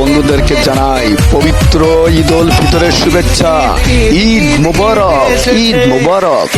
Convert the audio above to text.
বন্ধুদেরকে জানাই পবিত্র ঈদ উল ফিতরের শুভেচ্ছা। ঈদ মুবারক ঈদ মুবারক।